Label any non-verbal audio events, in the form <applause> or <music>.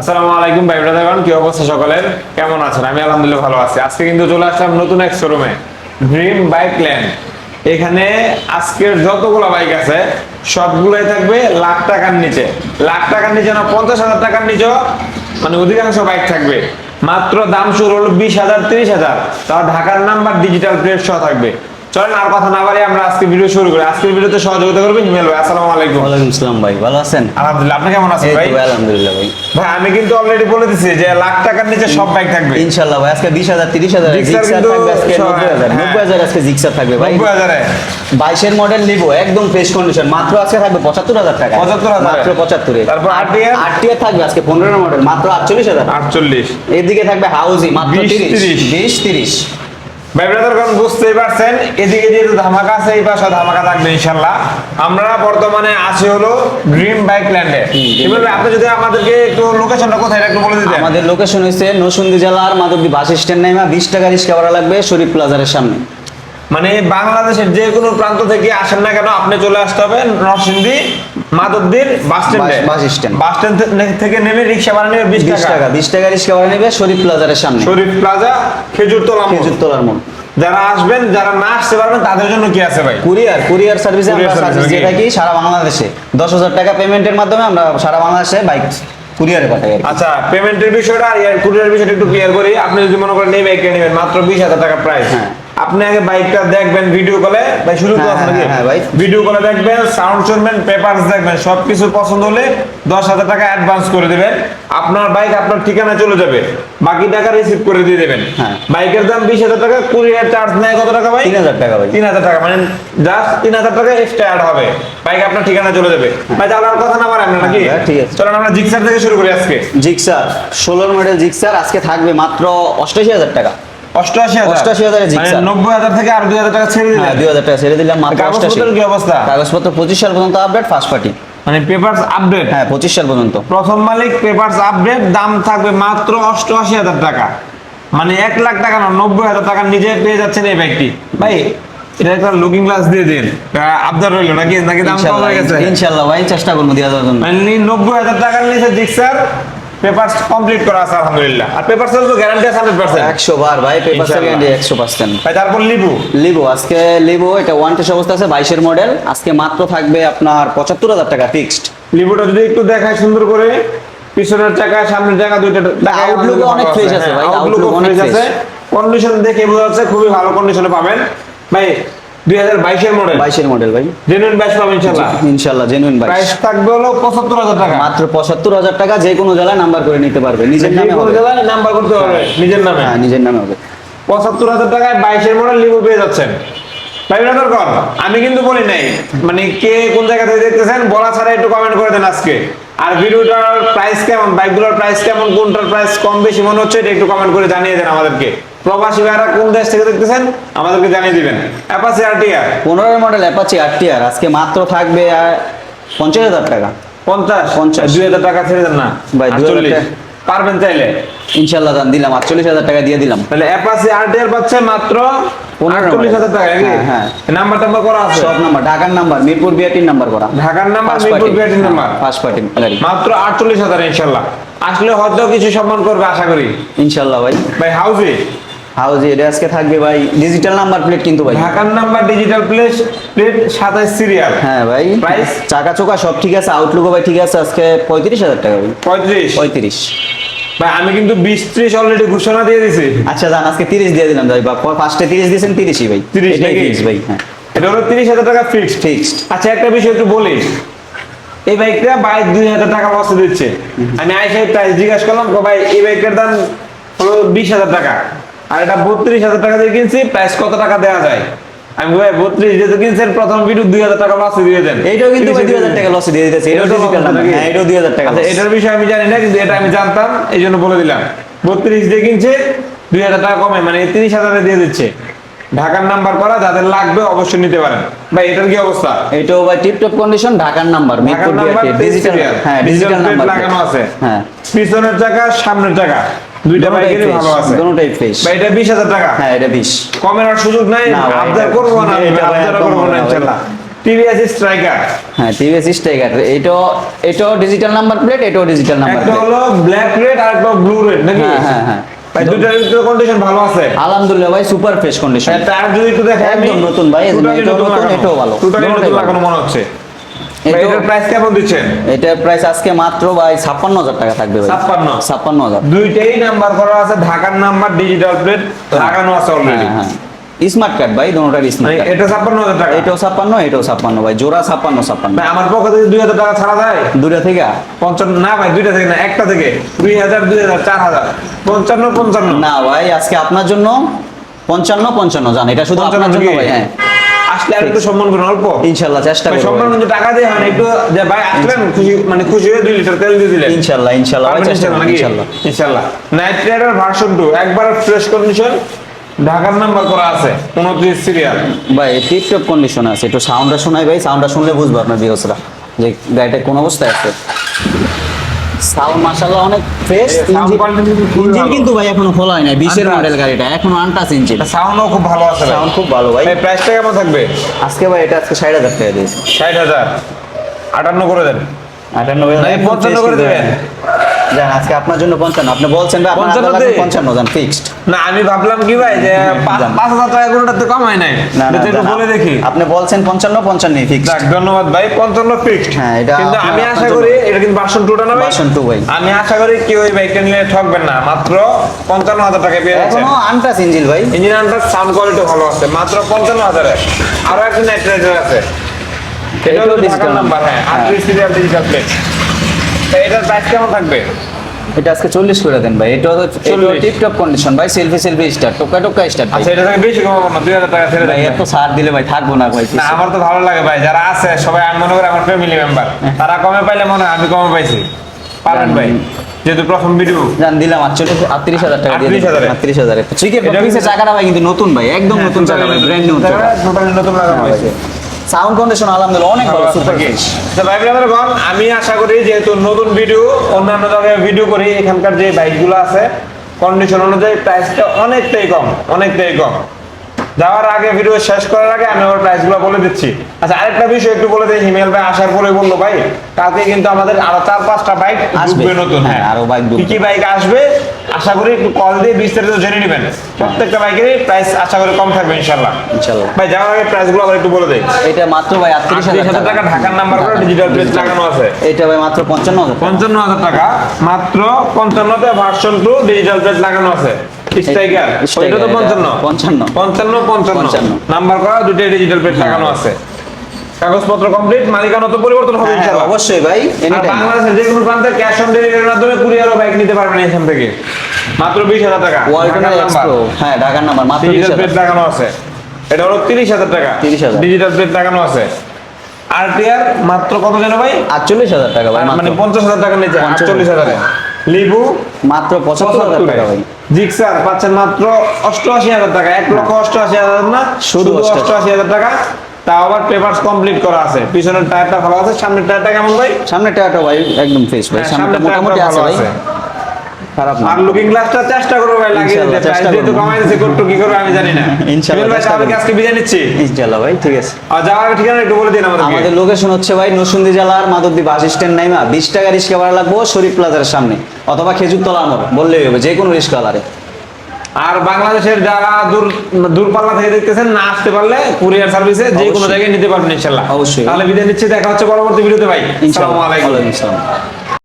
আসসালামু আলাইকুম ভাই ব্রাদারগণ, কি অবস্থা সকলের? কেমন আছেন? আমি আলহামদুলিল্লাহ ভালো আছি। আজকে কিন্তু চলে আসলাম নতুন এক শোরুমে ড্রিম বাইক ল্যান্ড এখানে আজকের যতগুলো বাইক আছে, সবগুলোই থাকবে লাখ টাকার নিচে। লাখ টাকার নিচে না, পঞ্চাশ হাজার টাকার নিচেও মানে অধিকাংশ বাইক থাকবে। মাত্র দাম শুরু হলো বিশ হাজার, তিরিশ হাজার। তাও ঢাকার নাম্বার ডিজিটাল প্লেট সহ থাকবে। চলেন আর কথা না বাড়ি আমরা আজকে ভিডিও শুরু করি। আজকের ভিডিওতে সহযোগিতা করবে হিমেল ভাই। আসসালামু আলাইকুম। ওয়ালাইকুম আসসালাম ভাই ভালো আছেন? আলহামদুলিল্লাহ আপনি কেমন আছেন ভাই? আলহামদুলিল্লাহ ভাই। ভাই আমি কিন্তু অলরেডি বলে দিছি যে লাখ টাকার নিচে সব বাইক থাকবে। ইনশাল্লাহ ভাই আজকে বিশ হাজার তিরিশ হাজার জিক্সার জিক্সার থাকবে আজকে সব- নব্বই হাজার হ্যাঁ। নব্বই হাজার আজকে জিক্সার থাকবে ভাই। নব্বই হাজারে। বাইশের মডেল নিবো একদম ফ্রেশ কন্ডিশন মাত্র আজকে থাকবে পঁচাত্তর হাজার টাকা। 75,000 মাত্র পঁচাত্তরে। তারপর RTR? আটটিয়ার থাকবে আজকে পনেরো মডেল মাত্র আটচল্লিশ হাজার। আটচল্লিশ। এদিকে থাকবে হাউজি মাত্র 20, তিরিশ 30 বিশ তিরিশ। ভাই ব্রাদারগণ বুঝতেই পারছেন এদিকে যেহেতু ধামাকা আছে এই পাশে ধামাকা থাকবে ইনশাল্লাহ আমরা বর্তমানে আছি হলো ড্রিম বাইক ল্যান্ডে এবার আপনি যদি আমাদেরকে একটু লোকেশনটা কোথায় একটু বলে দিতেন? আমাদের লোকেশন হয়েছে নসুন্দি জেলার মাধবদী বাস স্ট্যান্ড নাইমা বিশ টাকা রিক্সা ভাড়া লাগবে শরীফ প্লাজারের সামনে। মানে বাংলাদেশের যে কোনো প্রান্ত থেকে আসেন না কেন আপনি চলে আসতে হবে নরসিংদী মাধবদীর বাস স্ট্যান্ডে। বাস- স্ট্যান্ড। বাস স্ট্যান্ড থেকে নেমে রিক্সা ভাড়া নেবে বিশ টাকা। বিশ টাকা রিক্সা ভাড়া নেবে শরীফ প্লাজারের সামনে। শরীফ প্লাজা খেজুর তোলা খেজুর তোলার মোড়। যারা আসবেন যারা না আসতে পারবেন তাদের জন্য কি আছে ভাই? কুরিয়ার কুরিয়ার সার্ভিসে আমরা সার্ভিস দিয়ে? থাকি সারা বাংলাদেশে। দশ হাজার টাকা পেমেন্টের মাধ্যমে আমরা সারা বাংলাদেশে বাইক কুরিয়ারে পাঠাই আচ্ছা পেমেন্টের বিষয়টা আর কুরিয়ার বিষয়টা একটু ক্লিয়ার করি। আপনি যদি মনে করেন এই বাইকটা নেবেন মাত্র বিশ হাজার টাকা প্রাইস হ্যাঁ। আপনি আগে বাইকটা দেখবেন ভিডিও কলে ভাই শুরু তো হ্যাঁ, হ্যাঁ, হ্যাঁ, ভাই। ভিডিও কলে দেখবেন সাউন্ড শুনবেন পেপারস দেখবেন সবকিছু পছন্দ হলে দশ হাজার টাকা অ্যাডভান্স করে দেবেন। আপনার বাইক আপনার ঠিকানা চলে যাবে। বাকি টাকা রিসিভ করে দিয়ে দেবেন। হ্যাঁ। বাইকের দাম বিশ হাজার টাকা কুরিয়ার চার্জ নেয় কত টাকা ভাই? তিন হাজার টাকা ভাই। তিন হাজার টাকা মানে জাস্ট তিন হাজার টাকা এক্সট্রা অ্যাড হবে। বাইক আপনার ঠিকানা চলে যাবে। ভাই তাহলে আর কথা না পারেন নাকি? হ্যাঁ, ঠিক আছে। চলেন আমরা জিক্সার থেকে শুরু করি আজকে। জিক্সার ষোলোর মডেল জিক্সার আজকে থাকবে মাত্র অষ্টাশি হাজার টাকা। অষ্টআশি হাজার। 88,000 এর Gixxer। নব্বই হাজার থেকে আর দুই হাজার টাকা ছেড়ে হ্যাঁ দুই হাজার টাকা ছেড়ে দিলাম। মাত্র কাগজপত্রের কি অবস্থা? কাগজপত্র পঁচিশ সাল পর্যন্ত আপডেট ফার্স্ট পার্টি মানে পেপারস আপডেট হ্যাঁ পঁচিশ সাল পর্যন্ত। প্রথম মালিক পেপারস আপডেট দাম থাকবে মাত্র অষ্টআশি হাজার টাকা। মানে এক লাখ টাকা না নব্বই হাজার টাকা নিজে পেয়ে যাচ্ছেন এই বাইকটি ভাই এটা একটা লুকিং গ্লাস দিয়ে দিন। আবদার রইল নাকি? নাকি দাম কম ইনশাল্লাহ হয়ে গেছে? ইনশাল্লাহ ভাই চেষ্টা করব দিয়ে দেওয়ার জন্য। মানে নব্বই হাজার টাকার নিচে জিক্সার পেপারস কমপ্লিট করা আছে আলহামদুলিল্লাহ। আর পেপারস তো গ্যারান্টি আছে হান্ড্রেড পার্সেন্ট একশো বার ভাই পেপার। সেকেন্ড একশো পার্সেন্ট ভাই তারপর লিবু লিবো আজকে লিবো এটা ওয়ান টেস্ট অবস্থা আছে বাইশের মডেল আজকে মাত্র থাকবে আপনার পঁচাত্তর হাজার টাকা ফিক্সড লিবুটা যদি একটু দেখায় সুন্দর করে পিছনের চাকা সামনের চাকা দুইটা outlook অনেক fresh আছে ভাই, আউটলুক অনেক ফ্রেশ আছে। কন্ডিশন দেখে বোঝা যাচ্ছে খুবই ভালো কন্ডিশনে পাবেন। ভাই মডেল মডেল ভাই। জেনুইন পাবেন জেনুইন প্রাইস থাকবে হলো টাকা। মাত্র পঁচাত্তর হাজার টাকা যে কোনো জেলায় নাম্বার করে নিতে পারবে। নিজের নামে হবে। জেলায় নাম্বার করতে পারবে নিজের নামে। হ্যাঁ নিজের নামে হবে। মডেল লিবু পেয়ে যাচ্ছেন। কর আমি কিন্তু বলি নাই। মানে কে কোন জায়গা থেকে দেখতেছেন বলা ছাড়া একটু কমেন্ট করে দেন আজকে। আর ভিডিওটার প্রাইস কেমন? বাইকগুলোর প্রাইস কেমন? কোনটার প্রাইস কম বেশি মনে হচ্ছে এটা একটু কমেন্ট করে জানিয়ে দেন আমাদেরকে। প্রবাসী ভাইরা কোন দেশ থেকে দেখতেছেন? আমাদেরকে জানিয়ে দিবেন। অ্যাপাসি আরটিআর পনেরো মডেল অ্যাপাচি আরটিআর আজকে মাত্র থাকবে পঞ্চাশ হাজার টাকা। পঞ্চাশ? পঞ্চাশ। দুই হাজার টাকা ছেড়ে দেন না। ভাই, 2000 পারবেন চাইলে। ইনশাল্লাহ দাম দিলাম আটচল্লিশ হাজার টাকা দিয়ে দিলাম। তাহলে অ্যাপাসি আরটিআর পাচ্ছে মাত্র আটচল্লিশ হাজার টাকা হ্যাঁ, হ্যাঁ। নাম্বার টাম্বার করা আছে। সব নাম্বার ঢাকার নাম্বার মিরপুর বিআরটির নাম্বার করা। ঢাকার নাম্বার মিরপুর party। নাম্বার হ্যাঁ। মাত্র আটচল্লিশ হাজার ইনশাল্লাহ। আসলে হয়তো কিছু সম্মান করবে আশা করি। ইনশাল্লাহ ভাই। ভাই হাউজি হাউজি এটা আজকে থাকবে ভাই? ডিজিটাল নাম্বার প্লেট কিন্তু ভাই। ঢাকার নাম্বার ডিজিটাল প্লেট প্লেট সাতাইশ সিরিয়াল হ্যাঁ ভাই। Price? চাকা চোকা সব ঠিক আছে আউটলুকও ভাই ঠিক আছে আজকে পঁয়ত্রিশ হাজার টাকা ভাই। পঁয়ত্রিশ? পঁয়ত্রিশ। ভাই আমি কিন্তু বিশ ত্রিশ অলরেডি ঘোষণা দিয়ে দিছি। আচ্ছা জান আজকে তিরিশ দিয়ে দিলাম ভাই বা ফার্স্টে তিরিশ দিয়েছেন তিরিশই ভাই। 30 এটাই নাকি? fix ভাই হ্যাঁ। এটা হলো তিরিশ হাজার টাকা ফিক্সড ফিক্সড আচ্ছা একটা বিষয় একটু বলি। এই বাইকটা ভাই দুই হাজার টাকা লসে দিচ্ছে। আমি আইসে প্রাইস জিজ্ঞাসা করলাম ভাই এই বাইকের দাম হলো বিশ হাজার টাকা। আর এটা বত্রিশ হাজার টাকা দিয়ে কিনছি প্রাইস কত টাকা দেওয়া যায়? আমি ভাই বত্রিশ যেহেতু কিনছেন প্রথম ভিডিও দুই হাজার টাকা লসে দিয়ে দেন। এইটাও কিন্তু দুই হাজার টাকা লসে দিয়ে দিতেছে এটাও? হ্যাঁ এটাও দুই হাজার টাকা আচ্ছা এটার বিষয়ে আমি জানি না কিন্তু এটা আমি জানতাম এই জন্য বলে দিলাম। বত্রিশ দিয়ে কিনছে দুই হাজার টাকা কমে মানে তিরিশ হাজারে দিয়ে দিচ্ছে। ঢাকার নাম্বার করা যাদের লাগবে অবশ্যই নিতে পারেন। ভাই এটার কি অবস্থা? এটাও ভাই টিপ টপ কন্ডিশন ঢাকার নাম্বার ডিজিটাল হ্যাঁ ডিজিটাল নাম্বার লাগানো আছে। হ্যাঁ। পিছনের চাকা সামনের দুইটা বাইকেরই ভালো আছে। দোনোটাই fresh। ভাই এটা বিশ হাজার টাকা? হ্যাঁ এটা বিশ। কমের আর সুযোগ নাই আবদার করব না এটা আবদার করব না। ইনশাল্লাহ। TVS Striker. হ্যাঁ টিভিএস স্টাইগার এটাও এটাও ডিজিটাল নাম্বার প্লেট এটাও ডিজিটাল নাম্বার একটা প্লেট হলো ব্ল্যাক রেড আর একটা ব্লু রেড নাকি? হ্যাঁ, হ্যাঁ, হ্যাঁ। ভাই দুটার ভিতরে কন্ডিশন ভালো আছে। আলহামদুলিল্লাহ ভাই সুপার ফ্রেশ কন্ডিশন টায়ার যদি একটু দেখেন একদম নতুন ভাই, এটাও নতুন, এটাও ভালো। নতুন লাগানো মনে হচ্ছে। এটার প্রাইস কেমন দিচ্ছেন? এটার প্রাইস আজকে মাত্র ভাই ছাপ্পান্ন হাজার টাকা থাকবে ভাই। 56? ছাপ্পান্ন হাজার। দুইটাই নাম্বার করা আছে ঢাকার নাম্বার ডিজিটাল প্লেট লাগানো আছে অলরেডি হ্যাঁ স্মার্ট কার্ড ভাই দুটোটার স্মার্ট কার্ড এটা টাকা? এটাও এটাও ভাই জোড়া ভাই আমার পক্ষ থেকে টাকা ছাড়া যায়? দুটা থেকে? পঞ্চান্ন না ভাই দুইটা থেকে না একটা থেকে। দুই হাজার দুই হাজার চার হাজার। পঞ্চান্ন পঞ্চান্ন। না ভাই আজকে আপনার জন্য পঞ্চান্ন পঞ্চান্ন জান। এটা শুধু আপনার জন্য ভাই হ্যাঁ। আসলে আর একটু সম্মান করুন অল্প। ইনশাল্লাহ চেষ্টা ভাই, সম্মান কিন্তু টাকা দিয়ে হয় না একটু যে ভাই আসলেন খুশি মানে খুশি হয়ে দুই লিটার তেল দিয়ে দিলেন। ইনশাল্লাহ ইনশাল্লাহ ভাই চেষ্টা করব নাইট রাইডার ভার্সন একবার ফ্রেশ কন্ডিশন ঢাকার নাম্বার করা আছে উনত্রিশ সিরিয়াল ভাই টিপটপ কন্ডিশন আছে একটু সাউন্ডটা শোনাই ভাই সাউন্ডটা শুনলে বুঝব আপনার বিহসরা যে গাড়িটা কোন অবস্থায় আছে। সাউন্ড মাশাআল্লাহ অনেক ফ্রেশ ইঞ্জিন কিন্তু ভাই এখনও খোলা হয় নাই 20 এর। মডেল গাড়িটা এখনও আনটাচ ইঞ্জিন। সাউন্ডও খুব ভালো আছে সাউন্ড খুব ভালো ভাই। ভাই প্রাইসটা কেমন থাকবে? আজকে ভাই এটা আজকে 60000 টাকা দিয়েছে। ষাট হাজার। আটান্ন করে দেন। 98 নাই, 55 করে দেবেন। জান আজকে আপনার জন্য 55 আপনি বলছেন ভাই আপনার 55 আপনার তে? 55 জান ফিক্সড না আমি ভাবলাম কি ভাই যে পাঁচ হাজার টাকা কোনোটাতে কম হয় নাই। না না একটু বলে দেখি। আপনি বলছেন 55 55 ফিক্সড ধন্যবাদ ভাই পঞ্চান্ন ফিক্সড হ্যাঁ, এটা কিন্তু আমি আশা করি এটা কিন্তু ভার্সন টুটা না ভাই? Version two ভাই। আমি আশা করি কেউ এই বাইকটা নিলে ঠকবেন না মাত্র পঞ্চান্ন হাজার টাকা পেয়ে যাচ্ছেন। এখনও আনটাচ ইঞ্জিন ভাই। ইঞ্জিন আন্ডার সাউন্ড কোয়ালিটি ভালো আছে মাত্র পঞ্চান্ন হাজারে। আরও একটা নাইট রাইডার আছে এটা হলো ডিজিটাল নাম্বার হ্যাঁ হ্যাঁ। সিরিয়াল ডিজিটাল প্লেট এটার প্রাইস কেমন থাকবে? এটা আজকে চল্লিশ করে দেন ভাই। এটা। টিপটপ কন্ডিশন ভাই সেলফি সেলফি স্টার টোকা টোকা স্টার আচ্ছা এটা থেকে বেশি কমাবো না দুই হাজার টাকা ছেড়ে ভাই এত ছাড় দিলে ভাই থাকব না ভাই না আমার তো ভালো লাগে ভাই যারা আছে সবাই আমি মনে করি আমার ফ্যামিলি মেম্বার তারা কমে পাইলে মনে হয় আমি কমে পাইছি। পারেন ভাই যেহেতু প্রথম ভিডিও জান দিলাম আটচল্লিশ আটত্রিশ হাজার টাকা দিয়ে 38,000 আটত্রিশ হাজার। এটা পিসের চাকাটা ভাই কিন্তু নতুন ভাই একদম নতুন চাকা ভাই ব্র্যান্ড নিউ চাকা নতুন লাগানো হয়েছে সাউন্ড কন্ডিশন আলহামদুলিল্লাহ অনেক ভালো সুপার তো ভাই ব্রাদারগণ আমি আশা করি যেহেতু নতুন ভিডিও অন্যান্য ধরনের ভিডিও করি এখানকার যে বাইকগুলো আছে কন্ডিশন অনুযায়ী প্রাইসটা অনেকটাই কম অনেকটাই কম। যাওয়ার আগে ভিডিও শেষ করার আগে আমি আমার প্রাইসগুলো বলে দিচ্ছি। আচ্ছা আরেকটা বিষয় একটু বলে দিই হিমেল ভাই আসার পরে বলল ভাই কালকে কিন্তু আমাদের আরও চার পাঁচটা বাইক আসবে। নতুন। হ্যাঁ, আরও bike ঢুকবে। কি কি বাইক আসবে? আশা করি একটু কল দিয়ে বিস্তারিত জেনে নেবেন। প্রত্যেকটা বাইকের প্রাইস আশা করি কম থাকবে ইনশাল্লাহ ইনশাল্লাহ ভাই যাওয়ার আগে প্রাইসগুলো আবার একটু বলে দেই। এটা মাত্র ভাই আটত্রিশ আটত্রিশ হাজার হাজার টাকা ঢাকার নাম্বার করে ডিজিটাল প্লেট লাগানো আছে। এটা ভাই মাত্র পঞ্চান্ন হাজার পঞ্চান্ন হাজার টাকা। মাত্র পঞ্চান্নতে ভার্সন টু ডিজিটাল প্লেট লাগানো আছে। স্ট্রাইকার এটা তো এটা পঞ্চান্ন। পঞ্চান্ন। পঞ্চান্ন পঞ্চান্ন। পঞ্চান্ন। নাম্বার করা দুটাই ডিজিটাল প্লেট লাগানো আছে। কাগজপত্র কমপ্লিট মালিকানা তো পরিবর্তন হবে হ্যাঁ, ইনশাআল্লাহ। অবশ্যই ভাই এনি টাইম যে কোনো প্রান্তে ক্যাশ অন ডেলিভারির মাধ্যমে কুরিয়ারও বাইক নিতে পারবেন এখান থেকে। মাত্র বিশ হাজার টাকা। ওয়ালটনের নাম্বার। এক্সপ্রো হ্যাঁ ঢাকার নাম্বার মাত্র বিশ ডিজিটাল হাজার। প্লেট লাগানো আছে। এটা হলো তিরিশ হাজার টাকা। 30,000 ডিজিটাল প্লেট লাগানো আছে। আরটিআর মাত্র কত যেন ভাই? আটচল্লিশ হাজার টাকা ভাই মানে মাত্র। পঞ্চাশ হাজার টাকা নিচে 50,000 আটচল্লিশ হাজারে। লিবু মাত্র পঁচাত্তর হাজার টাকা ভাই। জিক্সার পাচ্ছেন মাত্র অষ্টআশি হাজার টাকা। এক লক্ষ অষ্টআশি হাজার না? শুধু অষ্টআশি। হাজার টাকা। তাও আবার পেপারস কমপ্লিট করা আছে। পিছনের টায়ারটা ভালো আছে সামনের টায়ারটা কেমন ভাই? সামনের টায়ারটা ভাই একদম ফ্রেশ ভাই। হ্যাঁ, সামনে মোটামুটি আছে ভাই। খারাপ না। আর লুকিং গ্লাসটা চেষ্টা করব ভাই লাগিয়ে দিতে চেষ্টা করব। কমাই দিচ্ছে করতো কি করব আমি জানি না। <laughs> ইনশাআল্লাহ, ভাই তাহলে আজকে বিদায় নিচ্ছি। ইনশাআল্লাহ ভাই ঠিক আছে। আর যাওয়ার ঠিকানা একটু বলে দিন আমাদেরকে। আমাদের লোকেশন হচ্ছে ভাই নরসিংদী জেলার মাধবদী বাস স্ট্যান্ড নাইমা। বিশ টাকা রিক্সা ভাড়া লাগবো শরীফ প্লাজার সামনে অথবা খেজুরতলা আমর বললেই হবে যে কোনো রিক্সা আলারে আর বাংলাদেশের যারা দূর দূরপাল্লা থেকে দেখতেছেন না আসতে পারলে কুরিয়ার সার্ভিসে যে কোনো জায়গায় নিতে পারবেন ইনশাল্লাহ। অবশ্যই। তাহলে বিদায় নিচ্ছি দেখা হচ্ছে পরবর্তী ভিডিওতে ভাই। ইনশাআল্লাহ আলাইকুম। আসসালাম।